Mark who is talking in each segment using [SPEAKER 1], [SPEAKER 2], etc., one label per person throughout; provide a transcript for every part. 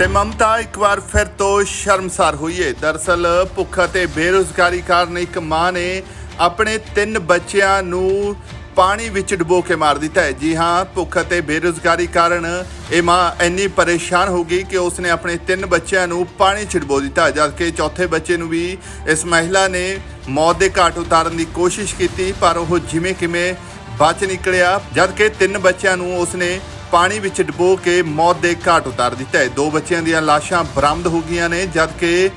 [SPEAKER 1] ਤੇ ਮਮਤਾ ਇੱਕ ਵਾਰ ਫਿਰ ਤੋਂ ਸ਼ਰਮਸਾਰ ਹੋਈ ਹੈ ਦਰਸਲ ਭੁੱਖ ਅਤੇ ਬੇਰੁਜ਼ਗਾਰੀ ਕਾਰਨ ਇੱਕ ਮਾਂ ਨੇ ਆਪਣੇ ਤਿੰਨ ਬੱਚਿਆਂ ਨੂੰ ਪਾਣੀ ਵਿੱਚ ਡੁਬੋ ਕੇ ਮਾਰ ਦਿੱਤਾ ਹੈ। ਜੀ ਹਾਂ, ਭੁੱਖ ਅਤੇ ਬੇਰੁਜ਼ਗਾਰੀ ਕਾਰਨ ਇਹ ਮਾਂ ਇੰਨੀ ਪਰੇਸ਼ਾਨ ਹੋ ਗਈ ਕਿ ਉਸਨੇ ਆਪਣੇ ਤਿੰਨ ਬੱਚਿਆਂ ਨੂੰ ਪਾਣੀ 'ਚ ਡੁਬੋ ਦਿੱਤਾ, ਜਦਕਿ ਚੌਥੇ ਬੱਚੇ ਨੂੰ ਵੀ ਇਸ ਮਹਿਲਾ ਨੇ ਮੌਤ ਦੇ ਘਾਟ ਉਤਾਰਨ ਦੀ ਕੋਸ਼ਿਸ਼ ਕੀਤੀ, ਪਰ ਉਹ ਜਿਵੇਂ ਕਿਵੇਂ ਬਚ ਨਿਕਲਿਆ, ਜਦਕਿ ਤਿੰਨ ਬੱਚਿਆਂ ਨੂੰ ਉਸਨੇ ਪਾਣੀ ਵਿੱਚ ਡੁਬੋ ਕੇ ਮੌਤ ਦੇ ਘਾਟ ਉਤਾਰ ਦਿੱਤਾ ਹੈ। ਦੋ ਬੱਚਿਆਂ ਦੀਆਂ ਲਾਸ਼ਾਂ ਬਰਾਮਦ ਹੋ ਗਈਆਂ ਨੇ, ਜਦਕਿ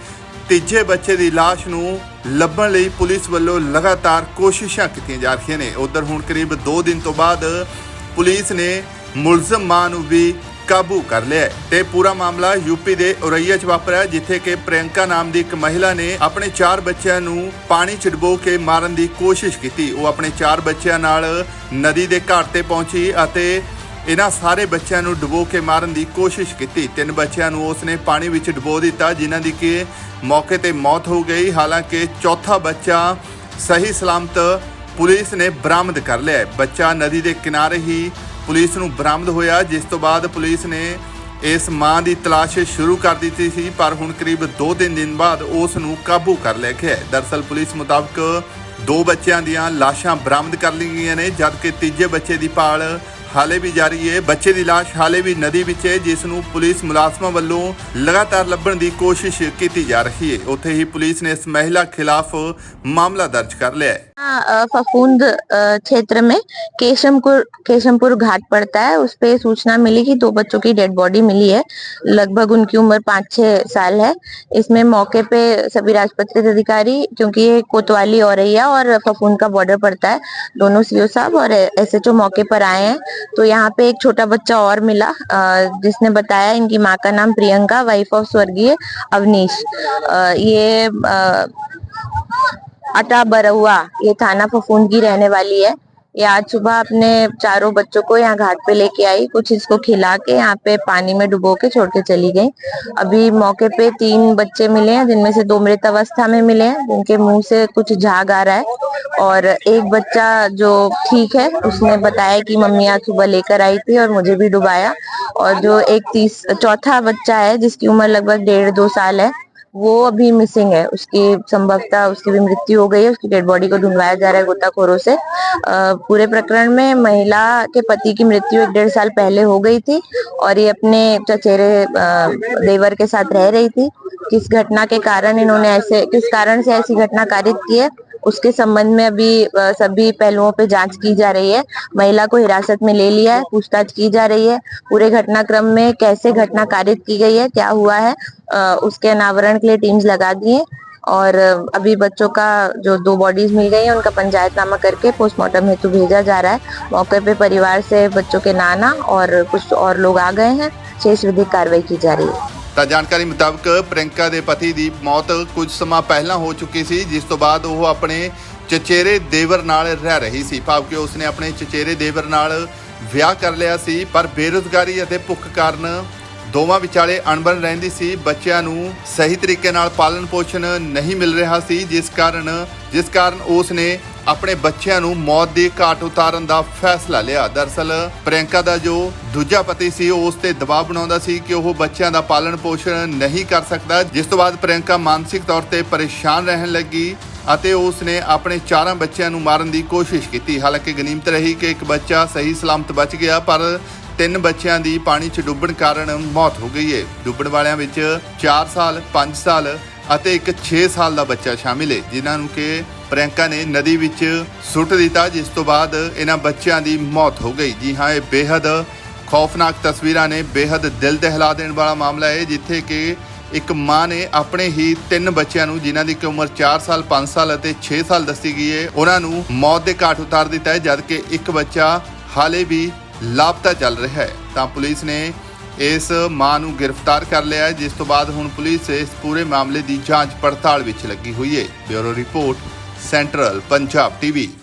[SPEAKER 1] ਤੀਜੇ ਬੱਚੇ ਦੀ ਲਾਸ਼ ਨੂੰ ਲੱਭਣ ਲਈ ਪੁਲਿਸ ਵੱਲੋਂ ਲਗਾਤਾਰ ਕੋਸ਼ਿਸ਼ਾਂ ਕੀਤੀਆਂ ਜਾ ਰਹੀਆਂ ਨੇ। ਉਧਰ ਹੁਣ ਕਰੀਬ 2 ਦਿਨ ਤੋਂ ਬਾਅਦ ਪੁਲਿਸ ਨੇ ਮੁਲਜ਼ਮ ਮਾਂ ਨੂੰ ਵੀ ਕਾਬੂ ਕਰ ਲਿਆ ਤੇ ਪੂਰਾ ਮਾਮਲਾ ਯੂਪੀ ਦੇ ਉਰਈਆ 'ਚ ਵਾਪਰਿਆ ਜਿੱਥੇ ਕਿ ਪ੍ਰਿਯੰਕਾ ਨਾਮ ਦੀ ਇੱਕ ਮਹਿਲਾ ਨੇ ਆਪਣੇ ਚਾਰ ਬੱਚਿਆਂ ਨੂੰ ਪਾਣੀ 'ਚ ਡੁਬੋ ਕੇ ਮਾਰਨ ਦੀ ਕੋਸ਼ਿਸ਼ ਕੀਤੀ। ਉਹ ਆਪਣੇ ਚਾਰ ਬੱਚਿਆਂ ਨਾਲ ਨਦੀ ਦੇ ਘਾਟ ਤੇ ਪਹੁੰਚੀ ਅਤੇ ਇਹਨਾਂ ਸਾਰੇ ਬੱਚਿਆਂ ਨੂੰ ਡੁਬੋ ਕੇ ਮਾਰਨ ਦੀ ਕੋਸ਼ਿਸ਼ ਕੀਤੀ। ਤਿੰਨ ਬੱਚਿਆਂ ਨੂੰ ਉਸਨੇ ਪਾਣੀ ਵਿੱਚ ਡੁਬੋ ਦਿੱਤਾ, ਜਿਨ੍ਹਾਂ ਦੀ ਕਿ ਮੌਕੇ ਤੇ ਮੌਤ ਹੋ ਗਈ। ਹਾਲਾਂਕਿ ਚੌਥਾ ਬੱਚਾ ਸਹੀ ਸਲਾਮਤ ਪੁਲਿਸ ਨੇ ਬਰਾਮਦ ਕਰ ਲਿਆ ਬੱਚਾ ਨਦੀ ਦੇ ਕਿਨਾਰੇ ਹੀ ਪੁਲਿਸ ਨੂੰ ਬਰਾਮਦ ਹੋਇਆ, ਜਿਸ ਤੋਂ ਬਾਅਦ ਪੁਲਿਸ ਨੇ ਇਸ ਮਾਂ ਦੀ ਤਲਾਸ਼ ਸ਼ੁਰੂ ਕਰ ਦਿੱਤੀ ਸੀ, ਪਰ ਹੁਣ ਕਰੀਬ 2-3 ਦਿਨ ਬਾਅਦ ਉਸ ਨੂੰ ਕਾਬੂ ਕਰ ਲਿਆ ਗਿਆ ਹੈ। ਦਰਸਲ ਪੁਲਿਸ ਮੁਤਾਬਕ ਦੋ ਬੱਚਿਆਂ ਦੀਆਂ ਲਾਸ਼ਾਂ ਬਰਾਮਦ ਕਰ ਲਈਆਂ ਗਈਆਂ ਨੇ, ਜਦਕਿ ਤੀਜੇ ਬੱਚੇ ਦੀ ਭਾਲ ਹਾਲੇ ਵੀ ਜਾਰੀ ਹੈ ਬੱਚੇ ਦੀ ਲਾਸ਼ ਹਾਲੇ ਵੀ ਨਦੀ ਵਿੱਚ ਹੈ ਜਿਸ ਨੂੰ ਪੁਲਿਸ ਮੁਲਾਜ਼ਮਾਂ ਵੱਲੋਂ ਲਗਾਤਾਰ ਲੱਭਣ ਦੀ ਕੋਸ਼ਿਸ਼ ਕੀਤੀ ਜਾ ਰਹੀ ਹੈ ਉੱਥੇ ਹੀ ਪੁਲਿਸ ਨੇ ਇਸ ਮਹਿਲਾ ਖਿਲਾਫ ਮਾਮਲਾ ਦਰਜ ਕਰ ਲਿਆ ਹੈ
[SPEAKER 2] फफूंद क्षेत्र में केशमपुर केशमपुर घाट पड़ता है। उस पे सूचना मिली कि दो बच्चों की डेड बॉडी मिली है। लगभग उनकी उम्र पाँच छह साल है। इसमें मौके पे सभी राजपत्रित अधिकारी, क्योंकि ये कोतवाली, औरैया और फफूंद का बॉर्डर पड़ता है, दोनों सीओ साहब और एसएचओ मौके पर आए हैं। तो यहाँ पे एक छोटा बच्चा और मिला जिसने बताया इनकी माँ का नाम प्रियंका वाइफ ऑफ़ स्वर्गीय अवनीश। ये अटा बरहुआ ये थाना फफूंद की रहने वाली है। ये आज सुबह अपने चारों बच्चों को यहाँ घाट पे लेके आई, कुछ इसको खिला के यहाँ पे पानी में डुबो के छोड़ के चली गई। अभी मौके पे तीन बच्चे मिले हैं, जिनमें से दो मृत अवस्था में मिले हैं, जिनके मुँह से कुछ झाग आ रहा है। और एक बच्चा जो ठीक है, उसने बताया कि मम्मी आज सुबह लेकर आई थी और मुझे भी डुबाया। और जो एक तीस, चौथा बच्चा है, जिसकी उम्र लगभग डेढ़ दो साल है वो अभी मिसिंग है। उसकी संभवता उसकी भी मृत्यु हो गई है। उसकी डेड बॉडी को ढूंढवाया जा रहा है गोताखोरों से। पूरे प्रकरण में महिला के पति की मृत्यु एक डेढ़ साल पहले हो गई थी और ये अपने चचेरे देवर के साथ रह रही थी। किस घटना के कारण इन्होंने ऐसे, किस कारण से ऐसी घटना कारित की है? उसके संबंध में अभी सभी पहलुओं पे जाँच की जा रही है। महिला को हिरासत में ले लिया है, पूछताछ की जा रही है। पूरे घटनाक्रम में कैसे घटना कारित की गई है, क्या हुआ है उसके अनावरण के लिए टीम्स लगा दी हैं। और अभी बच्चों का जो दो बॉडीज मिल गई है, उनका पंचायतनामा करके पोस्टमार्टम हेतु भेजा जा रहा है। मौके पे परिवार से बच्चों के नाना और कुछ और लोग आ गए हैं। शेष विधिक कार्रवाई की जा रही है।
[SPEAKER 1] ਤਾਂ ਜਾਣਕਾਰੀ ਮੁਤਾਬਕ ਪ੍ਰਿਯੰਕਾ ਦੇ ਪਤੀ ਦੀ ਮੌਤ ਕੁਝ ਸਮਾਂ ਪਹਿਲਾਂ ਹੋ ਚੁੱਕੀ ਸੀ, ਜਿਸ ਤੋਂ ਬਾਅਦ ਉਹ ਆਪਣੇ ਚਚੇਰੇ ਦੇਵਰ ਨਾਲ ਰਹਿ ਰਹੀ ਸੀ। ਭਾਵ ਕਿ ਉਸਨੇ ਆਪਣੇ ਚਚੇਰੇ ਦੇਵਰ ਨਾਲ ਵਿਆਹ ਕਰ ਲਿਆ ਸੀ, ਪਰ ਬੇਰੁਜ਼ਗਾਰੀ ਅਤੇ ਭੁੱਖ ਕਾਰਨ ਦੋਵਾਂ ਵਿਚਾਲੇ ਅਣਬਣ ਰਹਿੰਦੀ ਸੀ। ਬੱਚਿਆਂ ਨੂੰ ਸਹੀ ਤਰੀਕੇ ਨਾਲ ਪਾਲਣ ਪੋਸ਼ਣ ਨਹੀਂ ਮਿਲ ਰਿਹਾ ਸੀ, ਜਿਸ ਕਾਰਨ ਜਿਸ ਕਾਰਨ ਉਸ ਨੇ ਆਪਣੇ ਬੱਚਿਆਂ ਨੂੰ ਮੌਤ ਦੀ ਘਾਟ ਉਤਾਰਨ ਦਾ ਫੈਸਲਾ ਲਿਆ। ਦਰਸਲ, ਪ੍ਰਿਯੰਕਾ ਦਾ ਜੋ ਦੂਜਾ ਪਤੀ ਸੀ ਉਸ ਤੇ ਦਬਾਅ ਬਣਾਉਂਦਾ ਸੀ ਕਿ ਉਹ ਬੱਚਿਆਂ ਦਾ ਪਾਲਣ ਪੋਸ਼ਣ ਨਹੀਂ ਕਰ ਸਕਦਾ। ਜਿਸ ਤੋਂ ਬਾਅਦ ਪ੍ਰਿਯੰਕਾ ਮਾਨਸਿਕ ਤੌਰ ਤੇ ਪਰੇਸ਼ਾਨ ਰਹਿਣ ਲੱਗੀ ਅਤੇ ਉਸ ਨੇ ਆਪਣੇ ਚਾਰਾਂ ਬੱਚਿਆਂ ਨੂੰ ਮਾਰਨ ਦੀ ਕੋਸ਼ਿਸ਼ ਕੀਤੀ। ਹਾਲਾਂਕਿ ਗਨੀਮਤ ਰਹੀ ਕਿ ਇੱਕ ਬੱਚਾ ਸਹੀ ਸਲਾਮਤ ਬਚ ਗਿਆ, ਪਰ ਤਿੰਨ ਬੱਚਿਆਂ ਦੀ ਪਾਣੀ 'ਚ ਡੁੱਬਣ ਕਾਰਨ ਮੌਤ ਹੋ ਗਈ ਹੈ ਡੁੱਬਣ ਵਾਲਿਆਂ ਵਿੱਚ 4 ਸਾਲ 5 ਸਾਲ ਅਤੇ ਇੱਕ 6 ਸਾਲ ਦਾ ਬੱਚਾ ਸ਼ਾਮਿਲ ਹੈ ਜਿਨ੍ਹਾਂ ਨੂੰ ਕਿ ਪ੍ਰਿਅੰਕਾ ਨੇ ਨਦੀ ਵਿੱਚ ਸੁੱਟ ਦਿੱਤਾ, ਜਿਸ ਤੋਂ ਬਾਅਦ ਇਹਨਾਂ ਬੱਚਿਆਂ ਦੀ ਮੌਤ ਹੋ ਗਈ। ਜੀ ਹਾਂ, ਇਹ ਬੇहद ਖੌਫਨਾਕ ਤਸਵੀਰਾਂ ਨੇ ਬੇहद ਦਿਲ ਦਹਿਲਾ ਦੇਣ ਵਾਲਾ ਮਾਮਲਾ ਹੈ, ਜਿੱਥੇ ਕਿ ਇੱਕ ਮਾਂ ਨੇ ਆਪਣੇ ਹੀ ਤਿੰਨ ਬੱਚਿਆਂ ਨੂੰ, ਜਿਨ੍ਹਾਂ ਦੀ ਉਮਰ 4 ਸਾਲ 5 ਸਾਲ ਅਤੇ 6 ਸਾਲ ਦੱਸੀ ਗਈ ਹੈ, ਉਹਨਾਂ ਨੂੰ ਮੌਤ ਦੇ ਘਾਟ ਉਤਾਰ ਦਿੱਤਾ ਹੈ ਜਦਕਿ ਇੱਕ ਬੱਚਾ ਹਾਲੇ ਵੀ ਲਾਪਤਾ ਚੱਲ ਰਿਹਾ ਹੈ। ਤਾਂ ਪੁਲਿਸ ਨੇ ਇਸ ਮਾਂ ਨੂੰ ਗ੍ਰਿਫਤਾਰ ਕਰ ਲਿਆ ਹੈ, ਜਿਸ ਤੋਂ ਬਾਅਦ ਹੁਣ ਪੁਲਿਸ ਇਸ ਪੂਰੇ ਮਾਮਲੇ ਦੀ ਜਾਂਚ ਪੜਤਾਲ ਵਿੱਚ ਲੱਗੀ ਹੋਈ ਹੈ। Bureau report Central Punjab TV.